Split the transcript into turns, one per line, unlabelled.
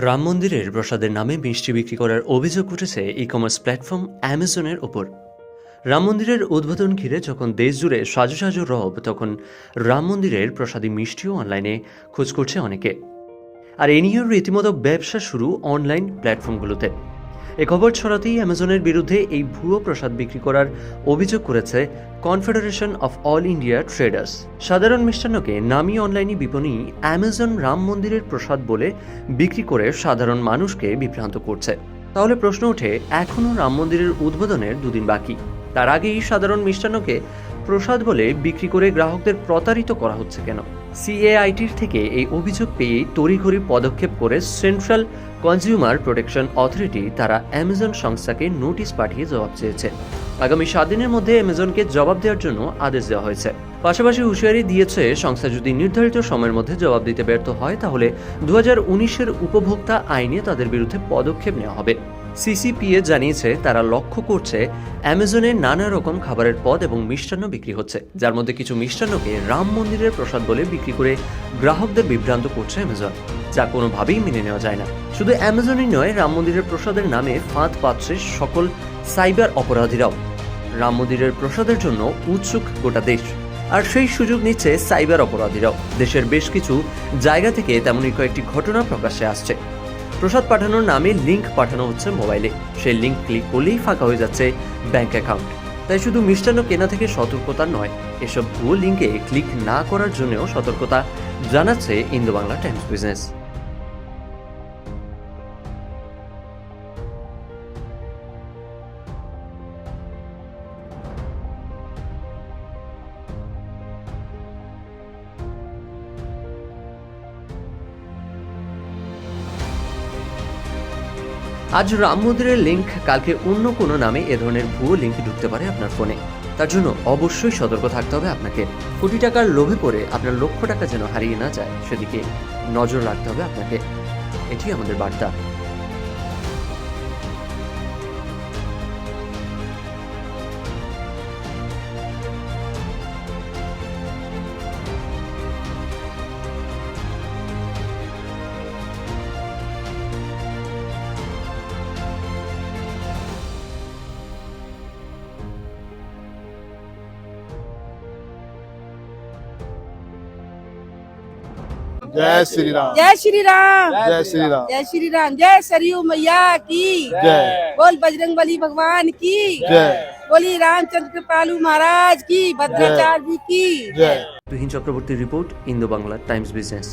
রাম মন্দিরের প্রসাদের নামে মিষ্টি বিক্রি করার অভিযোগ উঠেছে ই কমার্স প্ল্যাটফর্ম অ্যামাজনের ওপর। রাম মন্দিরের উদ্বোধন ঘিরে যখন দেশ জুড়ে সাজু সাজু রব, তখন রাম মন্দিরের প্রসাদী মিষ্টিও অনলাইনে খোঁজ করছে অনেকে। আর এ নিয়েও রীতিমতো ব্যবসা শুরু অনলাইন প্ল্যাটফর্মগুলোতে এ খবর ছড়াতেই অ্যামাজনের বিরুদ্ধে এই ভুয়ো প্রসাদ বিক্রি করার অভিযোগ করেছে confederation of all India traders. সাধারণ মিষ্টান্নকে নামি অনলাইনে বিপণী অ্যামাজন রাম মন্দিরের প্রসাদ বলে বিক্রি করে সাধারণ মানুষকে বিভ্রান্ত করছে। তাহলে প্রশ্ন ওঠে এখনও রাম মন্দিরের উদ্বোধনের দুদিন বাকি। তার আগেই সাধারণ মিষ্টান্নকে প্রসাদ বলে বিক্রি করে গ্রাহকদের প্রতারিত করা হচ্ছে কেন? সিএআইটির থেকে এই অভিযোগ পেয়ে তড়িঘড়ি পদক্ষেপ করে সেন্ট্রাল কনজিউমার প্রোটেকশন অথরিটি তারা অ্যামাজন সংস্থাকে নোটিশ পাঠিয়ে জবাব চেয়েছে। আগামী সাত দিনের মধ্যে অ্যামাজনকে জবাব দেওয়ার জন্য আদেশ দেওয়া হয়েছে। পাশাপাশি হুঁশিয়ারি দিয়েছে, সংস্থা যদি নির্ধারিত সময়ের মধ্যে জবাব দিতে ব্যর্থ হয়, তাহলে দু হাজার উপভোক্তা আইনে তাদের বিরুদ্ধে পদক্ষেপ নেওয়া হবে। সিসিপিএ জানিয়েছে তারা লক্ষ্য করছে অ্যামাজনে নানা রকম খাবারের পদ এবং মিষ্টান্ন বিক্রি হচ্ছে, যার মধ্যে কিছু মিষ্টান্নকে রাম মন্দিরের প্রসাদ বলে বিক্রি করে গ্রাহকদের বিভ্রান্ত করছে অ্যামাজন, যা কোনোভাবেই মেনে নেওয়া যায় না। শুধু অ্যামাজনই নয়, রাম মন্দিরের প্রসাদের নামে ফাঁদ পাচ্ছে সকল সাইবার অপরাধীরাও। রাম মন্দিরের প্রসাদের জন্য উৎসুক গোটা দেশ, আর সেই সুযোগ নিচ্ছে সাইবার অপরাধীরাও। দেশের বেশ কিছু জায়গা থেকে তেমনই কয়েকটি ঘটনা প্রকাশ্যে আসছে। প্রসাদ পাঠানোর নামে লিঙ্ক পাঠানো হচ্ছে মোবাইলে সেই লিঙ্ক ক্লিক করলেই ফাঁকা হয়ে যাচ্ছে ব্যাংক অ্যাকাউন্ট তাই শুধু মিষ্টান্ন কেনা থেকে সতর্কতা নয়, এসব ভুয়ো লিঙ্কে ক্লিক না করার জন্যও সতর্কতা, জানাচ্ছে ইন্দো বাংলা টাইমস বিজনেস আজ রাম মন্দিরের লিঙ্ক কালকে অন্য কোনো নামে এ ধরনের ভুয়ো লিঙ্ক ঢুকতে পারে আপনার ফোনে তার জন্য অবশ্যই সতর্ক থাকতে হবে আপনাকে। কোটি টাকার লোভে পড়ে আপনার লক্ষ টাকা যেন হারিয়ে না যায়, সেদিকে নজর রাখতে হবে আপনাকে। এটি আমাদের বার্তা।
जय श्री राम
जय श्री राम
जय श्री राम
जय श्री राम जय सरयू मैया की
जय
बोल बजरंग बली भगवान की
जय
बोली रामचंद्र कृपालू महाराज की भद्राचार्य जी की
जय
তুহিন চক্রবর্তীর report Indo Bangla Times business